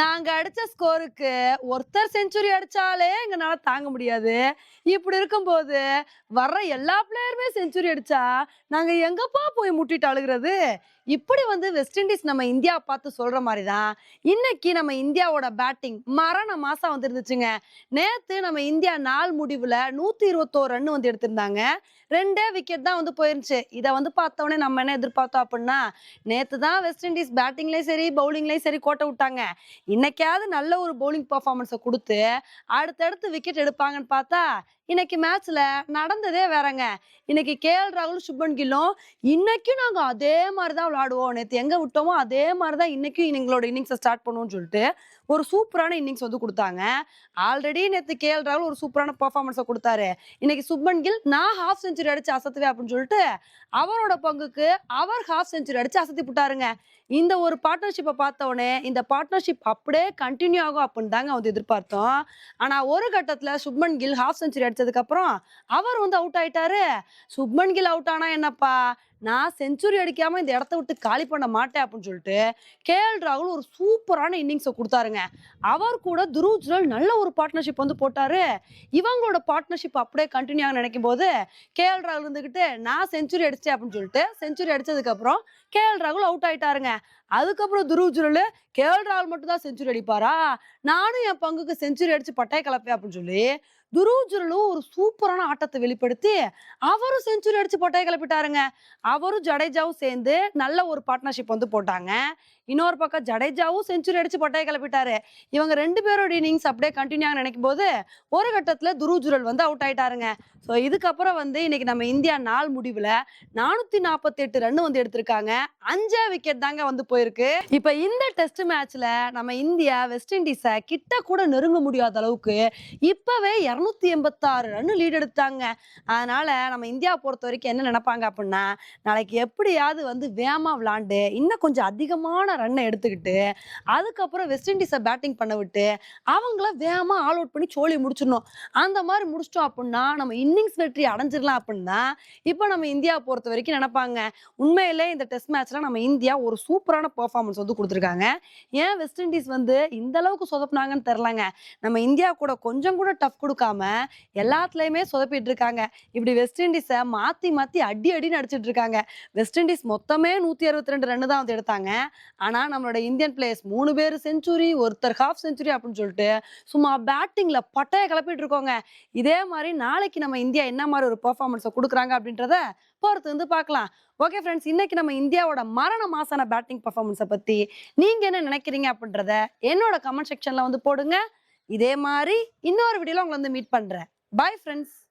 நாங்க அடிச்ச ஸ்கோருக்கு ஒருத்தர் செஞ்சுரி அடிச்சாலே எங்களால தாங்க முடியாது. இப்படி இருக்கும்போது வர்ற எல்லா பிளேயருமே செஞ்சுரி அடிச்சா நாங்க எங்கப்பா போய் முட்டிட்டு அழுகிறது? இப்படி வந்து வெஸ்ட் இண்டீஸ் நம்ம இந்தியா பார்த்து சொல்ற மாதிரி தான் இன்னைக்கு நம்ம இந்தியாவோட பேட்டிங் மரண மாசம் வந்துருந்துச்சுங்க. நேத்து நம்ம இந்தியா நாள் முடிவுல நூத்தி இருபத்தோரு ரன் வந்து எடுத்திருந்தாங்க. ரெண்டே விக்கெட் தான் வந்து போயிருந்துச்சு. இதை வந்து பார்த்தோன்னே நம்ம என்ன எதிர்பார்த்தோம் அப்படின்னா நேத்து தான் வெஸ்ட் இண்டீஸ் பேட்டிங்லயும் சரி பவுலிங்லயும் சரி கோட்டை விட்டாங்க. இன்னைக்காவது நல்ல ஒரு பவுலிங் பர்ஃபார்மன்ஸை கொடுத்து அடுத்தடுத்து விக்கெட் எடுப்பாங்கன்னு பார்த்தா இன்னைக்கு மேட்ச்ல நடந்ததே வேறங்க. இன்னைக்கு கேஎல் ராகுல் சுப்மன் கில்லும் இன்னைக்கும் நாங்க அதே மாதிரி தான் விளையாடுவோம். நேற்று எங்க விட்டோமோ அதே மாதிரி தான் இன்னைக்கும் எங்களோட இன்னிங்ஸை ஸ்டார்ட் பண்ணுவோம்னு சொல்லிட்டு ஒரு சூப்பரான இன்னிங்ஸ் வந்து கொடுத்தாங்க. ஆல்ரெடி நேற்று கேஎல் ராகுல் ஒரு சூப்பரான பர்ஃபார்மன்ஸை கொடுத்தாரு. இன்னைக்கு சுப்மன் கில் நான் ஹாஃப் செஞ்சுரி அடிச்சு அசத்துவேன் அப்படின்னு சொல்லிட்டு அவரோட பங்குக்கு அவர் ஹாஃப் செஞ்சுரி அடிச்சு அசத்தி விட்டாருங்க இந்த ஒரு பார்ட்னர்ஷிப்பை பார்த்த உடனே இந்த பார்ட்னர்ஷிப் அப்படியே கண்டினியூ ஆகும் அப்படின்னு தாங்க வந்து எதிர்பார்த்தோம். ஆனா ஒரு கட்டத்துல சுப்மன் கில் ஹாஃப் செஞ்சுரி அடிச்சதுக்கு அப்புறம் அவர் வந்து அவுட் ஆயிட்டாரு. சுப்மன் கில் அவுட் ஆனா என்னப்பா? நான் செஞ்சுரி அடிக்காம இந்த இடத்த விட்டு காலி பண்ண மாட்டேன் அப்படின்னு சொல்லிட்டு கேஎல் ராகுல் ஒரு சூப்பரான இன்னிங்ஸை கொடுத்தாருங்க. அவர் கூட துருவ் ஜுரல் நல்ல ஒரு பார்ட்னர்ஷிப் வந்து போட்டாரு. இவங்களோட பார்ட்னர்ஷிப் அப்படியே கண்டினியூ ஆக நினைக்கும் போது கே எல் ராகுல் இருந்துக்கிட்டு நான் செஞ்சுரி அடிச்சேன் அப்படின்னு சொல்லிட்டு செஞ்சுரி அடித்ததுக்கப்புறம் கே கேஎல் ராகுல் அவுட் ஆயிட்டாருங்க. அதுக்கப்புறம் துருவ் ஜுரல் கேஎல் ராகுல் மட்டும் தான் செஞ்சுரி அடிப்பாரா? நானும் என் பங்குக்கு செஞ்சுரி அடிச்சு பட்டாய கலப்பேன் அப்படின்னு சொல்லி துருவ் ஜுரலும் ஒரு சூப்பரான ஆட்டத்தை வெளிப்படுத்தி அவரும் செஞ்சுரி அடிச்சு பட்டாய கிளப்பிட்டாருங்க அவரும் ஜடேஜாவும் சேர்ந்து நல்ல ஒரு பார்ட்னர்ஷிப் வந்து போட்டாங்க. இன்னொரு பக்கம் ஜடேஜாவும் செஞ்சுரி அடிச்சு பட்டையை கிளப்பிட்டாரு. இவங்க ரெண்டு பேரோட இன்னிங்ஸ் அப்படியே கண்டினியூ ஆக நினைக்கும் போது ஒரு கட்டத்தில் துருவ் ஜுரல் வந்து அவுட் ஆயிட்டாருங்க. ஸோ இதுக்கப்புறம் வந்து இன்னைக்கு நம்ம இந்தியா நாள் முடிவில் நானூத்தி நாற்பத்தி எட்டு ரன் வந்து எடுத்திருக்காங்க. அஞ்சே விக்கெட் தாங்க வந்து போயிருக்கு. இப்போ இந்த டெஸ்ட் மேட்ச்ல நம்ம இந்தியா வெஸ்ட் இண்டீஸை கிட்ட கூட நெருங்க முடியாத அளவுக்கு இப்போவே இரநூத்தி எண்பத்தாறு ரன் லீட் எடுத்தாங்க. அதனால நம்ம இந்தியா பொறுத்த வரைக்கும் என்ன நினைப்பாங்க அப்படின்னா நாளைக்கு எப்படியாவது வந்து வேமா விளாண்டு இன்னும் கொஞ்சம் அதிகமான ரன்னை எடுத்துக்கிட்டு அதுக்கப்புறம் வெஸ்ட் இண்டீஸை பேட்டிங் பண்ண விட்டு அவங்கள வேகமா ஆல் அவுட் பண்ணி சோழி முடிச்சிடணும். அந்த மாதிரி முடிச்சிட்டோம் அப்படின்னா நம்ம இன்னிங்ஸ் வெற்றி அடைஞ்சிடலாம் அப்படின்னா இப்போ நம்ம இந்தியா பொறுத்த வரைக்கும் நினைப்பாங்க. உண்மையிலே இந்த டெஸ்ட் மேட்ச்ல நம்ம இந்தியா ஒரு சூப்பரான பெர்ஃபார்மன்ஸ் வந்து கொடுத்துருக்காங்க. ஏன் வெஸ்ட் இண்டீஸ் வந்து இந்த அளவுக்கு சொதப்புனாங்கன்னு தெரிலங்க நம்ம இந்தியா கூட கொஞ்சம் கூட டஃப் கொடுக்காம எல்லாத்துலேயுமே சொதப்பிட்டு இருக்காங்க. இப்படி வெஸ்ட் இண்டீஸை மாற்றி மாற்றி அடி அடின்னு அடிச்சிட்டு இருக்காங்க. வெஸ்ட் இண்டீஸ் மொத்தமே நூத்தி அறுபத்தி ரெண்டு ரன் தான் வந்து எடுத்தாங்க. ஆனா நம்மளோட இந்தியன் பிளேயர்ஸ் மூணு பேர் செஞ்சுரி ஒருத்தர் ஹாஃப் செஞ்சுரி அப்படின்னு சொல்லிட்டு சும்மா பேட்டிங்ல பட்டையை கிளப்பிட்டு இருக்கோங்க. இதே மாதிரி நாளைக்கு நம்ம இந்தியா என்ன மாதிரி ஒரு பெர்ஃபார்மன்ஸை கொடுக்குறாங்க அப்படின்றத பொறுத்து வந்து பார்க்கலாம். ஓகே ஃப்ரெண்ட்ஸ் இன்னைக்கு நம்ம இந்தியாவோட மரண மாசான பேட்டிங் பர்ஃபார்மன்ஸை பத்தி நீங்க என்ன நினைக்கிறீங்க அப்படின்றத என்னோட கமெண்ட் செக்ஷன்ல வந்து போடுங்க. இதே மாதிரி இன்னொரு வீடியோல உங்களை வந்து மீட் பண்றேன். Bye friends